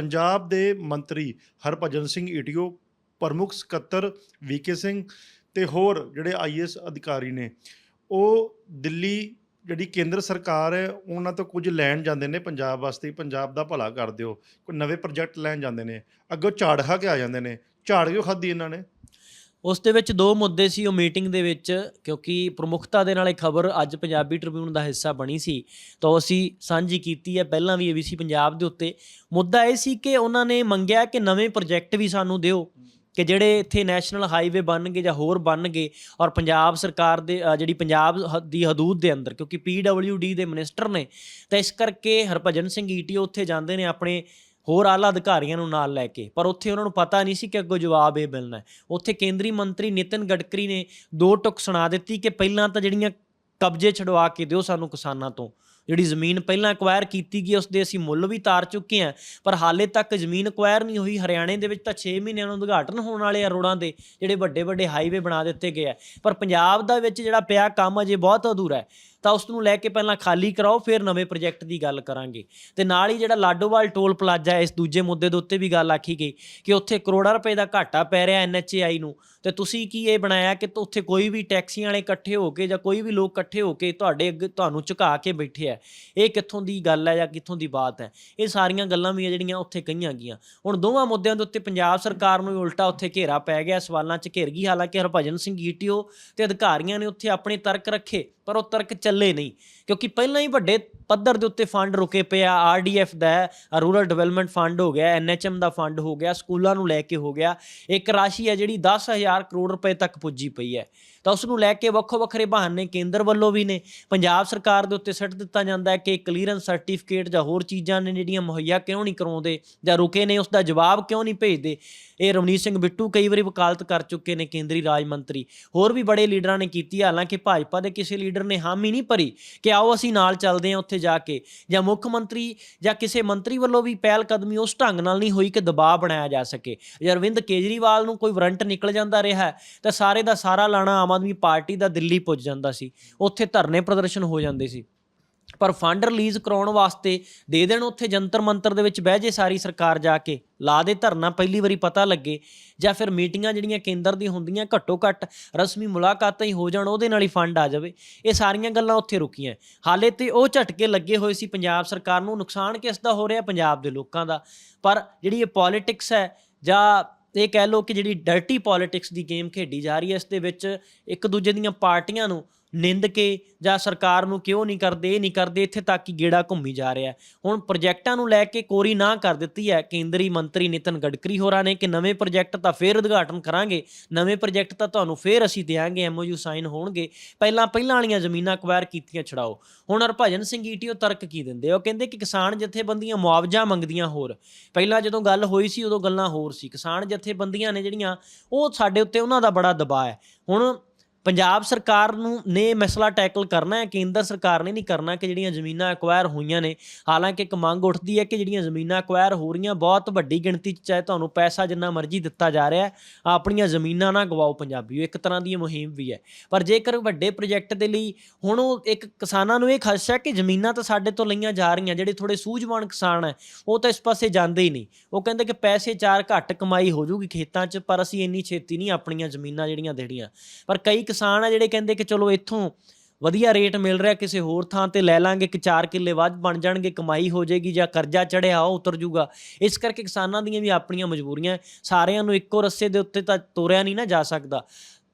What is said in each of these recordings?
ਪੰਜਾਬ ਦੇ ਮੰਤਰੀ ਹਰਭਜਨ ਸਿੰਘ ਈਟੀਓ, ਪ੍ਰਮੁੱਖ ਸਕੱਤਰ ਵੀਕੇ ਸਿੰਘ ਤੇ ਹੋਰ ਜਿਹੜੇ ਆਈਐਸ ਅਧਿਕਾਰੀ ਨੇ, ਉਹ ਦਿੱਲੀ ਜਿਹੜੀ ਕੇਂਦਰ ਸਰਕਾਰ ਹੈ, ਉਹਨਾਂ ਤੋਂ ਕੁਝ ਲੈਣ ਜਾਂਦੇ ਨੇ ਪੰਜਾਬ ਵਾਸਤੇ, ਪੰਜਾਬ ਦਾ ਭਲਾ ਕਰ ਦਿਓ, ਕੋਈ ਨਵੇਂ ਪ੍ਰੋਜੈਕਟ ਲੈਣ ਜਾਂਦੇ ਨੇ, ਅੱਗੋਂ ਝਾੜ ਖਾ ਕੇ ਆ ਜਾਂਦੇ ਨੇ, ਝਾੜ ਕਿਉਂ ਖਾਦੀ ਇਹਨਾਂ ਨੇ? ਉਸ ਦੇ ਵਿੱਚ ਦੋ ਮੁੱਦੇ ਸੀ, ਉਹ ਮੀਟਿੰਗ ਦੇ ਵਿੱਚ, ਕਿਉਂਕਿ ਪ੍ਰਮੁੱਖਤਾ ਦੇ ਨਾਲ ਇਹ ਖਬਰ ਅੱਜ ਪੰਜਾਬੀ ਟ੍ਰਿਬਿਊਨ ਦਾ ਹਿੱਸਾ ਬਣੀ ਸੀ। ਤਾਂ ਉਹ ਅਸੀਂ ਸਾਂਝੀ ਕੀਤੀ ਹੈ, ਪਹਿਲਾਂ ਵੀ ABC ਪੰਜਾਬ ਦੇ ਉੱਤੇ। ਮੁੱਦਾ ਇਹ ਸੀ ਕਿ ਉਹਨਾਂ ਨੇ ਮੰਗਿਆ ਕਿ ਨਵੇਂ ਪ੍ਰੋਜੈਕਟ ਵੀ ਸਾਨੂੰ ਦਿਓ, ਕਿ ਜਿਹੜੇ ਇੱਥੇ ਨੈਸ਼ਨਲ ਹਾਈਵੇ ਬਣਨਗੇ ਜਾਂ ਹੋਰ ਬਣਨਗੇ, ਔਰ ਪੰਜਾਬ ਸਰਕਾਰ ਦੇ ਜਿਹੜੀ ਪੰਜਾਬ ਹ- ਦੀ ਹਦੂਦ ਦੇ ਅੰਦਰ, ਕਿਉਂਕਿ PWD ਦੇ ਮਿਨਿਸਟਰ ਨੇ, ਤਾਂ ਇਸ ਕਰਕੇ ਹਰਭਜਨ ਸਿੰਘ ਈਟੀਓ ਉੱਥੇ ਜਾਂਦੇ ਨੇ ਆਪਣੇ ਹੋਰ ਆਲਾ ਅਧਿਕਾਰੀਆਂ ਨੂੰ ਨਾਲ ਲੈ ਕੇ। ਪਰ ਉੱਥੇ ਉਹਨਾਂ ਨੂੰ ਪਤਾ ਨਹੀਂ ਸੀ ਕਿ ਅੱਗੋਂ ਜਵਾਬ ਇਹ ਮਿਲਣਾ ਉੱਥੇ ਕੇਂਦਰੀ ਮੰਤਰੀ ਨਿਤਿਨ ਗਡਕਰੀ ਨੇ ਦੋ ਟੁਕ ਸੁਣਾ ਦਿੱਤੀ ਕਿ ਪਹਿਲਾਂ ਤਾਂ ਜਿਹੜੀਆਂ ਕਬਜ਼ੇ ਛਡਵਾ ਕੇ ਦਿਓ ਸਾਨੂੰ ਕਿਸਾਨਾਂ ਤੋਂ। ਜਿਹੜੀ ਜ਼ਮੀਨ ਪਹਿਲਾਂ ਐਕਵਾਇਰ ਕੀਤੀ ਗਈ, ਉਸ ਦੇ ਅਸੀਂ ਮੁੱਲ ਵੀ ਤਾਰ ਚੁੱਕੇ ਹਾਂ। ਪਰ ਹਾਲੇ ਤੱਕ ਜ਼ਮੀਨ ਐਕਵਾਇਰ ਨਹੀਂ ਹੋਈ। ਹਰਿਆਣੇ ਦੇ ਵਿੱਚ ਤਾਂ 6 ਮਹੀਨਿਆਂ ਨੂੰ ਉਦਘਾਟਨ ਹੋਣ ਵਾਲੇ ਆ ਰੋਡਾਂ ਦੇ, ਜਿਹੜੇ ਵੱਡੇ ਵੱਡੇ ਹਾਈਵੇ ਬਣਾ ਦਿੱਤੇ ਗਏ ਆ। ਪਰ ਪੰਜਾਬ ਦਾ ਵਿੱਚ ਜਿਹੜਾ ਪਿਆ ਕੰਮ ਅਜੇ ਬਹੁਤ ਅਧੂਰਾ ਹੈ। ਤਾਂ ਉਸ ਨੂੰ ਲੈ ਕੇ ਪਹਿਲਾਂ ਖਾਲੀ ਕਰਾਓ, ਫਿਰ ਨਵੇਂ ਪ੍ਰੋਜੈਕਟ ਦੀ ਗੱਲ ਕਰਾਂਗੇ। ਤੇ ਨਾਲ ਹੀ ਜਿਹੜਾ ਲਾਡੋਵਾਲ ਟੋਲ ਪਲਾਜ਼ਾ ਇਸ ਦੂਜੇ ਮੁੱਦੇ ਦੇ ਉੱਤੇ ਵੀ ਗੱਲ ਆਖੀ ਗਈ ਕਿ ਉੱਥੇ ਕਰੋੜਾਂ ਰੁਪਏ ਦਾ ਘਾਟਾ ਪੈ ਰਿਹਾ ਐਨਐਚਏਆਈ ਨੂੰ। ਤੇ ਤੁਸੀਂ ਕੀ ਇਹ ਬਣਾਇਆ ਕਿ ਉੱਥੇ ਕੋਈ ਵੀ ਟੈਕਸੀਆਂ ਵਾਲੇ ਇਕੱਠੇ ਹੋ ਕੇ ਜਾਂ ਕੋਈ ਵੀ ਲੋਕ ਇਕੱਠੇ ਹੋ ਕੇ ਤੁਹਾਡੇ ਅੱਗੇ ਤੁਹਾਨੂੰ ਝੁਕਾ ਕੇ ਬੈਠੇ ਆ? ਇਹ ਕਿੱਥੋਂ ਦੀ ਗੱਲ ਹੈ ਜਾਂ ਕਿੱਥੋਂ ਦੀ ਬਾਤ ਹੈ? ਇਹ ਸਾਰੀਆਂ ਗੱਲਾਂ ਵੀ ਆ ਜਿਹੜੀਆਂ ਉੱਥੇ ਕਹੀਆਂ ਗਈਆਂ। ਹੁਣ ਦੋਵਾਂ ਮੁੱਦਿਆਂ ਦੇ ਉੱਤੇ ਪੰਜਾਬ ਸਰਕਾਰ ਨੂੰ ਵੀ ਉਲਟਾ ਉੱਥੇ ਘੇਰਾ ਪੈ ਗਿਆ। ਸਵਾਲਾਂ 'ਚ ਘਿਰ ਗਈ। ਹਾਲਾਂਕਿ ਹਰਭਜਨ ਸਿੰਘ ਈਟੀਓ ਤੇ ਅਧਿਕਾਰੀਆਂ ਨੇ ਉੱਥੇ ਆਪਣੇ ਤਰਕ ਰੱਖੇ। ਪਰ ਉਹ ਤਰਕ ਚੱਲੇ ਨਹੀਂ। ਕਿਉਂਕਿ ਪਹਿਲਾਂ ਹੀ ਵੱਡੇ ਪੱਧਰ ਦੇ ਉੱਤੇ ਫੰਡ ਰੁਕੇ ਪਿਆ ਆਰਡੀਐਫ ਦਾ ਰੂਰਲ ਡਿਵੈਲਪਮੈਂਟ ਫੰਡ ਹੋ ਗਿਆ ਐਨਐਚਐਮ ਦਾ ਫੰਡ ਹੋ ਗਿਆ, ਸਕੂਲਾਂ ਨੂੰ ਲੈ ਕੇ ਹੋ ਗਿਆ। ਇੱਕ ਰਾਸ਼ੀ ਹੈ ਜਿਹੜੀ 10000 ਕਰੋੜ ਰੁਪਏ ਤੱਕ ਪੁੱਜੀ ਪਈ ਹੈ। ਤਾਂ ਉਸ ਨੂੰ ਲੈ ਕੇ ਵੱਖੋ ਵੱਖਰੇ ਬਹਾਨੇ ਕੇਂਦਰ ਵੱਲੋਂ ਵੀ ਨੇ। ਪੰਜਾਬ ਸਰਕਾਰ ਦੇ ਉੱਤੇ ਸੱਟ ਦਿੱਤਾ ਜਾਂਦਾ ਹੈ ਕਿ ਕਲੀਅਰੈਂਸ ਸਰਟੀਫਿਕੇਟ ਜਾਂ ਹੋਰ ਚੀਜ਼ਾਂ ਨੇ ਜਿਹੜੀਆਂ ਮੁਹੱਈਆ ਕਿਉਂ ਨਹੀਂ ਕਰਾਉਂਦੇ ਜਾਂ ਰੁਕੇ ਨੇ ਉਸ ਦਾ ਜਵਾਬ ਕਿਉਂ ਨਹੀਂ ਭੇਜਦੇ? ਇਹ ਰਵਨੀਤ ਸਿੰਘ ਬਿੱਟੂ ਕਈ ਵਾਰੀ ਵਕਾਲਤ ਕਰ ਚੁੱਕੇ ਨੇ ਕੇਂਦਰੀ ਰਾਜ ਮੰਤਰੀ। ਹੋਰ ਵੀ ਬੜੇ ਲੀਡਰਾਂ ਨੇ ਕੀਤੀ, ਹਾਲਾਂਕਿ ਭਾਜਪਾ ਦੇ ਕਿਸੇ ਲੀਡਰ ਨੇ ਹਾਮੀ ਨਹੀਂ ਭਰੀ ਕਿ ਆਓ ਅਸੀਂ ਨਾਲ ਚੱਲਦੇ ਹਾਂ ਉੱਥੇ ਜਾ ਕੇ ਜਾਂ ਮੁੱਖ ਮੰਤਰੀ ਜਾਂ ਕਿਸੇ ਮੰਤਰੀ ਵੱਲੋਂ ਵੀ ਪਹਿਲ ਕਦਮੀ ਉਸ ਢੰਗ ਨਾਲ ਨਹੀਂ ਹੋਈ ਕਿ ਦਬਾਅ ਬਣਾਇਆ ਜਾ ਸਕੇ। ਜੇ ਅਰਵਿੰਦ ਕੇਜਰੀਵਾਲ ਨੂੰ ਕੋਈ ਵਾਰੰਟ ਨਿਕਲ ਜਾਂਦਾ ਰਿਹਾ ਤਾਂ ਸਾਰੇ ਦਾ ਸਾਰਾ ਲਾਣਾ ਆਮ ਆਦਮੀ ਪਾਰਟੀ ਦਾ ਦਿੱਲੀ ਪੁੱਜ ਜਾਂਦਾ ਸੀ, ਉੱਥੇ ਧਰਨੇ ਪ੍ਰਦਰਸ਼ਨ ਹੋ ਜਾਂਦੇ ਸੀ। ਪਰ ਫੰਡ ਰਿਲੀਜ਼ ਕਰਾਉਣ ਵਾਸਤੇ ਦੇ ਦੇਣ, ਉੱਥੇ ਜੰਤਰ ਮੰਤਰ ਦੇ ਵਿੱਚ ਬਹਿ ਜੇ ਸਾਰੀ ਸਰਕਾਰ ਜਾ ਕੇ, ਲਾ ਦੇ ਧਰਨਾ, ਪਹਿਲੀ ਵਾਰੀ ਪਤਾ ਲੱਗੇ, ਜਾਂ ਫਿਰ ਮੀਟਿੰਗਾਂ ਜਿਹੜੀਆਂ ਕੇਂਦਰ ਦੀ ਹੁੰਦੀਆਂ, ਘੱਟੋ ਘੱਟ ਰਸਮੀ ਮੁਲਾਕਾਤਾਂ ਹੀ ਹੋ ਜਾਣ, ਉਹਦੇ ਨਾਲ ਹੀ ਫੰਡ ਆ ਜਾਵੇ। ਇਹ ਸਾਰੀਆਂ ਗੱਲਾਂ ਉੱਥੇ ਰੁਕੀਆਂ। ਹਾਲੇ ਤੇ ਉਹ ਝਟਕੇ ਲੱਗੇ ਹੋਏ ਸੀ, ਪੰਜਾਬ ਸਰਕਾਰ ਨੂੰ ਨੁਕਸਾਨ ਕਿਸ ਦਾ ਹੋ ਰਿਹਾ, ਪੰਜਾਬ ਦੇ ਲੋਕਾਂ ਦਾ। ਪਰ ਜਿਹੜੀ ਇਹ ਪੋਲਿਟਿਕਸ ਹੈ ਜਾਂ ਇਹ ਕਹਿ ਲਓ ਕਿ ਜਿਹੜੀ ਡਰਟੀ ਪੋਲਿਟਿਕਸ ਦੀ ਗੇਮ ਖੇਡੀ ਜਾ ਰਹੀ ਹੈ, ਇਸ ਦੇ ਵਿੱਚ ਇੱਕ ਦੂਜੇ ਦੀਆਂ ਪਾਰਟੀਆਂ ਨੂੰ ਨਿੰਦ ਕੇ ਜਾਂ ਸਰਕਾਰ ਨੂੰ ਕਿਉਂ ਨਹੀਂ ਕਰਦੇ, ਇਹ ਨਹੀਂ ਕਰਦੇ, ਇੱਥੇ ਤੱਕ ਕਿ ਗੇੜਾ ਘੁੰਮੀ ਜਾ ਰਿਹਾ ਹੁਣ ਪ੍ਰੋਜੈਕਟਾਂ ਨੂੰ ਲੈ ਕੇ ਕੋਰੀ ਨਾ ਕਰ ਦਿੱਤੀ ਹੈ ਕੇਂਦਰੀ ਮੰਤਰੀ ਨਿਤਨ ਗਡਕਰੀ ਹੋਰਾਂ ਨੇ ਕਿ ਨਵੇਂ ਪ੍ਰੋਜੈਕਟ ਤਾਂ ਫੇਰ ਉਦਘਾਟਨ ਕਰਾਂਗੇ, ਨਵੇਂ ਪ੍ਰੋਜੈਕਟ ਤਾਂ ਤੁਹਾਨੂੰ ਫੇਰ ਅਸੀਂ ਦੇਵਾਂਗੇ ਐਮਓਯੂ ਸਾਈਨ ਹੋਣਗੇ। ਪਹਿਲਾਂ ਪਹਿਲਾਂ ਵਾਲੀਆਂ ਜ਼ਮੀਨਾਂ ਅਕਵਾਇਰ ਕੀਤੀਆਂ ਛਡਾਓ। ਹੁਣ ਹਰਭਜਨ ਸਿੰਘ ਈਟੀਓ ਤਰਕ ਕੀ ਦਿੰਦੇ ਆ? ਉਹ ਕਹਿੰਦੇ ਕਿ ਕਿਸਾਨ ਜਥੇਬੰਦੀਆਂ ਮੁਆਵਜ਼ਾ ਮੰਗਦੀਆਂ ਹੋਰ। ਪਹਿਲਾਂ ਜਦੋਂ ਗੱਲ ਹੋਈ ਸੀ ਉਦੋਂ ਗੱਲਾਂ ਹੋਰ ਸੀ। ਕਿਸਾਨ ਜਥੇਬੰਦੀਆਂ ਨੇ ਜਿਹੜੀਆਂ, ਉਹ ਸਾਡੇ ਉੱਤੇ ਉਹਨਾਂ ਦਾ ਬੜਾ ਦਬਾਅ ਹੈ। ਹੁਣ ਪੰਜਾਬ ਸਰਕਾਰ ਨੂੰ ਨੇ ਮਸਲਾ ਟੈਕਲ ਕਰਨਾ ਹੈ, ਕੇਂਦਰ ਸਰਕਾਰ ਨੇ ਨਹੀਂ ਕਰਨਾ ਕਿ ਜਿਹੜੀਆਂ ਜ਼ਮੀਨਾਂ ਐਕਵਾਇਰ ਹੋਈਆਂ ਨੇ। ਹਾਲਾਂਕਿ ਇੱਕ ਮੰਗ ਉੱਠਦੀ ਹੈ ਕਿ ਜਿਹੜੀਆਂ ਜ਼ਮੀਨਾਂ ਐਕਵਾਇਰ ਹੋ ਰਹੀਆਂ, ਬਹੁਤ ਵੱਡੀ ਗਿਣਤੀ 'ਚ ਚਾਹੇ ਤੁਹਾਨੂੰ ਪੈਸਾ ਜਿੰਨਾ ਮਰਜ਼ੀ ਦਿੱਤਾ ਜਾ ਰਿਹਾ ਹੈ, ਆਪਣੀਆਂ ਜ਼ਮੀਨਾਂ ਨਾ ਗਵਾਓ ਪੰਜਾਬੀਓ। ਇੱਕ ਤਰ੍ਹਾਂ ਦੀ ਮੁਹਿੰਮ ਵੀ ਹੈ। ਪਰ ਜੇਕਰ ਵੱਡੇ ਪ੍ਰੋਜੈਕਟ ਦੇ ਲਈ ਹੁਣ ਉਹ ਇੱਕ ਕਿਸਾਨਾਂ ਨੂੰ ਇਹ ਖਦਸ਼ਾ ਹੈ ਕਿ ਜ਼ਮੀਨਾਂ ਤਾਂ ਸਾਡੇ ਤੋਂ ਲਈਆਂ ਜਾ ਰਹੀਆਂ, ਜਿਹੜੇ ਥੋੜੇ ਸੂਝਵਾਨ ਕਿਸਾਨ ਹੈ, ਉਹ ਤਾਂ ਇਸ ਪਾਸੇ ਜਾਂਦੇ ਹੀ ਨਹੀਂ। ਉਹ ਕਹਿੰਦੇ ਕਿ ਪੈਸੇ ਚਾਰ ਘੱਟ ਕਮਾਈ ਹੋ ਜੂਗੀ ਖੇਤਾਂ 'ਚ, ਪਰ ਅਸੀਂ ਇੰਨੀ ਛੇਤੀ ਨਹੀਂ ਆਪਣੀਆਂ ਜ਼ਮੀਨਾਂ ਜਿਹੜੀਆਂ ਦੇਣੀਆਂ। ਪਰ ਕਈ ਕਿਸਾਨ ਆ ਜਿਹੜੇ ਕਹਿੰਦੇ ਕਿ ਚਲੋ ਇੱਥੋਂ ਵਧੀਆ ਰੇਟ ਮਿਲ ਰਿਹਾ, ਕਿਸੇ ਹੋਰ ਥਾਂ ਤੇ ਲੈ ਲਾਂਗੇ ਕਿ 4 ਕਿੱਲੇ ਵੱਧ ਬਣ ਜਾਣਗੇ, ਕਮਾਈ ਹੋ ਜਾਏਗੀ ਜਾਂ ਕਰਜ਼ਾ ਚੜਿਆ ਉਹ ਉਤਰ ਜੂਗਾ ਇਸ ਕਰਕੇ ਕਿਸਾਨਾਂ ਦੀਆਂ ਵੀ ਆਪਣੀਆਂ ਮਜਬੂਰੀਆਂ, ਸਾਰਿਆਂ ਨੂੰ ਇੱਕੋ ਰੱਸੇ ਦੇ ਉੱਤੇ ਤਾਂ ਤੋਰਿਆ ਨਹੀਂ ਨਾ ਜਾ ਸਕਦਾ।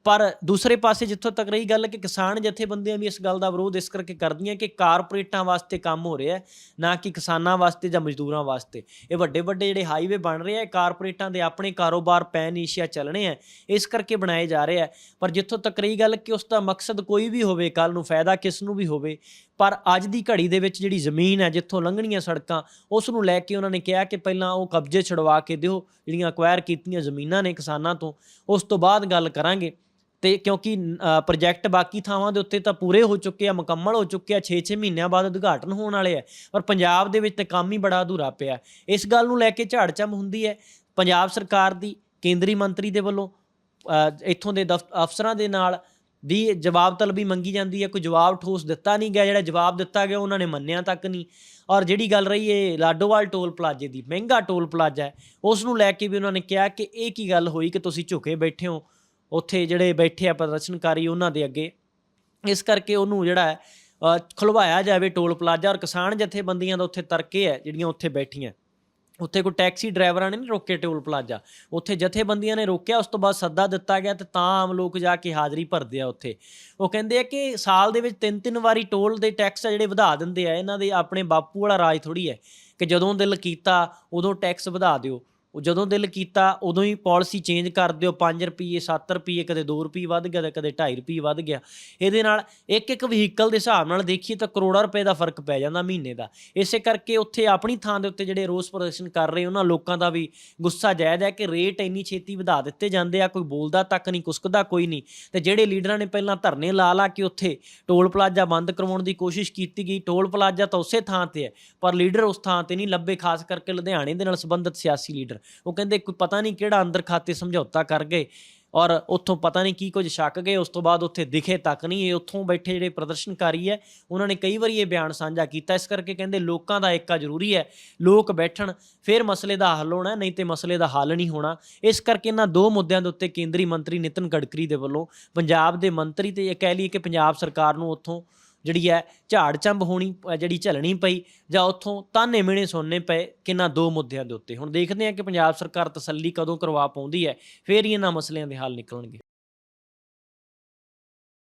ਪਰ ਦੂਸਰੇ ਪਾਸੇ ਜਿੱਥੋਂ ਤੱਕ ਰਹੀ ਗੱਲ ਕਿ ਕਿਸਾਨ ਜਥੇਬੰਦੀਆਂ ਵੀ ਇਸ ਗੱਲ ਦਾ ਵਿਰੋਧ ਇਸ ਕਰਕੇ ਕਰਦੀਆਂ ਕਿ ਕਾਰਪੋਰੇਟਾਂ ਵਾਸਤੇ ਕੰਮ ਹੋ ਰਿਹਾ ਨਾ ਕਿ ਕਿਸਾਨਾਂ ਵਾਸਤੇ ਜਾਂ ਮਜ਼ਦੂਰਾਂ ਵਾਸਤੇ। ਇਹ ਵੱਡੇ ਵੱਡੇ ਜਿਹੜੇ ਹਾਈਵੇ ਬਣ ਰਹੇ ਆ ਕਾਰਪੋਰੇਟਾਂ ਦੇ ਆਪਣੇ ਕਾਰੋਬਾਰ ਪੈਨ ਏਸ਼ੀਆ ਚੱਲਣੇ ਆ, ਇਸ ਕਰਕੇ ਬਣਾਏ ਜਾ ਰਹੇ ਆ। ਪਰ ਜਿੱਥੋਂ ਤੱਕ ਰਹੀ ਗੱਲ ਕਿ ਉਸ ਦਾ ਮਕਸਦ ਕੋਈ ਵੀ ਹੋਵੇ ਕੱਲ ਨੂੰ ਫਾਇਦਾ ਕਿਸ ਨੂੰ ਵੀ ਹੋਵੇ ਪਰ ਅੱਜ ਦੀ ਘੜੀ ਦੇ ਵਿੱਚ ਜਿਹੜੀ ਜ਼ਮੀਨ ਹੈ, ਜਿੱਥੋਂ ਲੰਘਣੀਆਂ ਸੜਕਾਂ, ਉਸ ਨੂੰ ਲੈ ਕੇ ਉਹਨਾਂ ਨੇ ਕਿਹਾ ਕਿ ਪਹਿਲਾਂ ਉਹ ਕਬਜ਼ੇ ਛਡਵਾ ਕੇ ਦਿਓ, ਜਿਹੜੀਆਂ ਅਕਵਾਇਰ ਕੀਤੀਆਂ ਜ਼ਮੀਨਾਂ ਨੇ ਕਿਸਾਨਾਂ ਤੋਂ। ਉਸ ਤੋਂ ਬਾਅਦ ਗੱਲ ਕਰਾਂਗੇ। ਤੇ ਕਿਉਂਕਿ ਪ੍ਰੋਜੈਕਟ ਬਾਕੀ ਥਾਵਾਂ ਦੇ ਉੱਤੇ ਤਾਂ ਪੂਰੇ ਹੋ ਚੁੱਕੇ ਆ, ਮੁਕੰਮਲ ਹੋ ਚੁੱਕੇ ਆ 6-6 ਮਹੀਨਿਆਂ ਬਾਅਦ ਉਦਘਾਟਨ ਹੋਣ ਵਾਲੇ ਆ। ਪਰ ਪੰਜਾਬ ਦੇ ਵਿੱਚ ਤੇ ਕੰਮ ਹੀ ਬੜਾ ਅਧੂਰਾ ਪਿਆ। ਇਸ ਗੱਲ ਨੂੰ ਲੈ ਕੇ ਝਾੜਚਮ ਹੁੰਦੀ ਹੈ। ਪੰਜਾਬ ਸਰਕਾਰ ਦੀ, ਕੇਂਦਰੀ ਮੰਤਰੀ ਦੇ ਵੱਲੋਂ ਇੱਥੋਂ ਦੇ ਦਫ਼- ਅਫਸਰਾਂ ਦੇ ਨਾਲ ਦੀ ਜਵਾਬ ਤਲਬੀ ਮੰਗੀ ਜਾਂਦੀ ਹੈ, ਕੋਈ ਜਵਾਬ ਠੋਸ ਦਿੱਤਾ ਨਹੀਂ ਗਿਆ, ਜਿਹੜਾ ਜਵਾਬ ਦਿੱਤਾ ਗਿਆ ਉਹਨਾਂ ਨੇ ਮੰਨਿਆ ਤੱਕ ਨਹੀਂ। ਔਰ ਜਿਹੜੀ ਗੱਲ ਰਹੀ ਹੈ ਲਾਡੋਵਾਲ ਟੋਲ ਪਲਾਜ਼ੇ ਦੀ, ਮਹਿੰਗਾ ਟੋਲ ਪਲਾਜ਼ਾ ਹੈ, ਉਸ ਨੂੰ ਲੈ ਕੇ ਵੀ ਉਹਨਾਂ ਨੇ ਕਿਹਾ ਕਿ ਇਹ ਕੀ ਗੱਲ ਹੋਈ ਕਿ ਤੁਸੀਂ ਝੁਕੇ ਬੈਠੇ ਹੋ, ਉੱਥੇ ਜਿਹੜੇ ਬੈਠੇ ਆ ਪ੍ਰਦਰਸ਼ਨਕਾਰੀ ਉਹਨਾਂ ਦੇ ਅੱਗੇ। ਇਸ ਕਰਕੇ ਉਹਨੂੰ ਜਿਹੜਾ ਖੁਲਵਾਇਆ ਜਾਵੇ ਟੋਲ ਪਲਾਜ਼ਾ ਔਰ ਕਿਸਾਨ ਜਥੇਬੰਦੀਆਂ ਦਾ ਉੱਥੇ ਤਰਕੇ ਹੈ, ਜਿਹੜੀਆਂ ਉੱਥੇ ਬੈਠੀਆਂ। ਉੱਥੇ ਕੋਈ ਟੈਕਸੀ ਡਰਾਈਵਰਾਂ ਨੇ ਨਹੀਂ ਰੋਕੇ ਟੋਲ ਪਲਾਜ਼ਾ। ਉੱਥੇ ਜਥੇਬੰਦੀਆਂ ਨੇ ਰੋਕਿਆ, ਉਸ ਤੋਂ ਬਾਅਦ ਸੱਦਾ ਦਿੱਤਾ ਗਿਆ ਤੇ ਤਾਂ ਆਮ ਲੋਕ ਜਾ ਕੇ ਹਾਜ਼ਰੀ ਭਰਦੇ ਆ ਉੱਥੇ। ਉਹ ਕਹਿੰਦੇ ਆ ਕਿ ਸਾਲ ਦੇ ਵਿੱਚ ਤਿੰਨ ਤਿੰਨ ਵਾਰੀ ਟੋਲ ਦੇ ਟੈਕਸ ਆ ਜਿਹੜੇ ਵਧਾ ਦਿੰਦੇ ਆ, ਇਹਨਾਂ ਦੇ ਆਪਣੇ ਬਾਪੂ ਵਾਲਾ ਰਾਜ ਥੋੜੀ ਹੈ ਕਿ ਜਦੋਂ ਦਿਲ ਕੀਤਾ ਉਦੋਂ ਟੈਕਸ ਵਧਾ ਦਿਓ। ਉਹ ਜਦੋਂ ਦਿਲ ਕੀਤਾ, ਉਦੋਂ ਹੀ ਪਾਲਿਸੀ ਚੇਂਜ ਕਰ ਦਿਓ 5 ਰੁਪਏ 7 ਰੁਪਏ ਕਦੇ 2 ਰੁਪਏ ਵੱਧ ਗਿਆ ਤੇ ਕਦੇ 2.5 ਰੁਪਏ ਵੱਧ ਗਿਆ। ਇਹਦੇ ਨਾਲ ਇੱਕ ਇੱਕ ਵਹੀਕਲ ਦੇ ਹਿਸਾਬ ਨਾਲ ਦੇਖੀਏ ਤਾਂ ਕਰੋੜਾਂ ਰੁਪਏ ਦਾ ਫ਼ਰਕ ਪੈ ਜਾਂਦਾ ਮਹੀਨੇ ਦਾ। ਇਸੇ ਕਰਕੇ ਉੱਥੇ ਆਪਣੀ ਥਾਂ ਦੇ ਉੱਤੇ ਜਿਹੜੇ ਰੋਸ ਪ੍ਰਦਰਸ਼ਨ ਕਰ ਰਹੇ, ਉਹਨਾਂ ਲੋਕਾਂ ਦਾ ਵੀ ਗੁੱਸਾ ਜਾਇਜ਼ ਹੈ ਕਿ ਰੇਟ ਇੰਨੀ ਛੇਤੀ ਵਧਾ ਦਿੱਤੇ ਜਾਂਦੇ ਆ, ਕੋਈ ਬੋਲਦਾ ਤੱਕ ਨਹੀਂ, ਕੁਸਕਦਾ ਕੋਈ ਨਹੀਂ। ਤੇ ਜਿਹੜੇ ਲੀਡਰਾਂ ਨੇ ਪਹਿਲਾਂ ਧਰਨੇ ਲਾ ਲਾ ਕੇ ਉੱਥੇ ਟੋਲ ਪਲਾਜ਼ਾ ਬੰਦ ਕਰਵਾਉਣ ਦੀ ਕੋਸ਼ਿਸ਼ ਕੀਤੀ ਗਈ, ਟੋਲ ਪਲਾਜ਼ਾ ਤਾਂ ਉਸੇ ਥਾਂ ਤੇ ਹੈ, ਪਰ ਲੀਡਰ ਉਸ ਥਾਂ ਤੇ ਨਹੀਂ, ਲੱਭੇ, ਖਾਸ ਕਰਕੇ ਲੁਧਿਆਣੇ ਦੇ ਨਾਲ ਸੰਬੰਧਿਤ ਸਿਆਸੀ ਲੀਡਰ। ਉਹ ਕਹਿੰਦੇ ਕੋਈ ਪਤਾ ਨਹੀਂ ਕਿਹੜਾ ਅੰਦਰ ਖਾਤੇ ਸਮਝੌਤਾ ਕਰ ਗਏ ਔਰ ਉੱਥੋਂ ਪਤਾ ਨਹੀਂ ਕੀ ਕੁਝ ਛੱਕ ਗਏ, ਉਸ ਤੋਂ ਬਾਅਦ ਉੱਥੇ ਦਿਖੇ ਤੱਕ ਨਹੀਂ, ਇਹ ਉੱਥੋਂ ਬੈਠੇ ਜਿਹੜੇ ਪ੍ਰਦਰਸ਼ਨਕਾਰੀ ਹੈ, ਉਹਨਾਂ ਨੇ ਕਈ ਵਾਰੀ ਇਹ ਬਿਆਨ ਸਾਂਝਾ ਕੀਤਾ, ਇਸ ਕਰਕੇ ਕਹਿੰਦੇ ਲੋਕਾਂ ਦਾ ਏਕਾ ਜ਼ਰੂਰੀ ਹੈ, ਲੋਕ ਬੈਠਣ, ਫਿਰ ਮਸਲੇ ਦਾ ਹੱਲ ਹੋਣਾ, ਨਹੀਂ ਤੇ ਮਸਲੇ ਦਾ ਹੱਲ ਨਹੀਂ ਹੋਣਾ, ਇਸ ਕਰਕੇ ਇਹਨਾਂ ਦੋ ਮੁੱਦਿਆਂ ਦੇ ਉੱਤੇ ਕੇਂਦਰੀ ਮੰਤਰੀ ਨਿਤਨ ਗਡਕਰੀ ਦੇ ਵੱਲੋਂ ਪੰਜਾਬ ਦੇ ਮੰਤਰੀ ਤੇ ਇਹ ਕਹਿ ਲਈਏ ਕਿ ਪੰਜਾਬ ਸਰਕਾਰ ਨੂੰ ਉੱਥੋਂ ਜਿਹੜੀ ਹੈ ਝਾੜ ਚੰਬ ਹੋਣੀ ਜਿਹੜੀ ਝੱਲਣੀ ਪਈ, ਜਾਂ ਉੱਥੋਂ ਤਾਨੇ ਮਿਹਣੇ ਸੁਣਨੇ ਪਏ ਕਿੰਨਾ ਦੋ ਮੁੱਦਿਆਂ ਦੇ ਉੱਤੇ। ਹੁਣ ਦੇਖਦੇ ਹਾਂ ਕਿ ਪੰਜਾਬ ਸਰਕਾਰ ਤਸੱਲੀ ਕਦੋਂ ਕਰਵਾ ਪਾਉਂਦੀ ਹੈ, ਫੇਰ ਹੀ ਇਹਨਾਂ ਮਸਲਿਆਂ ਦੇ ਹੱਲ ਨਿਕਲਣਗੇ।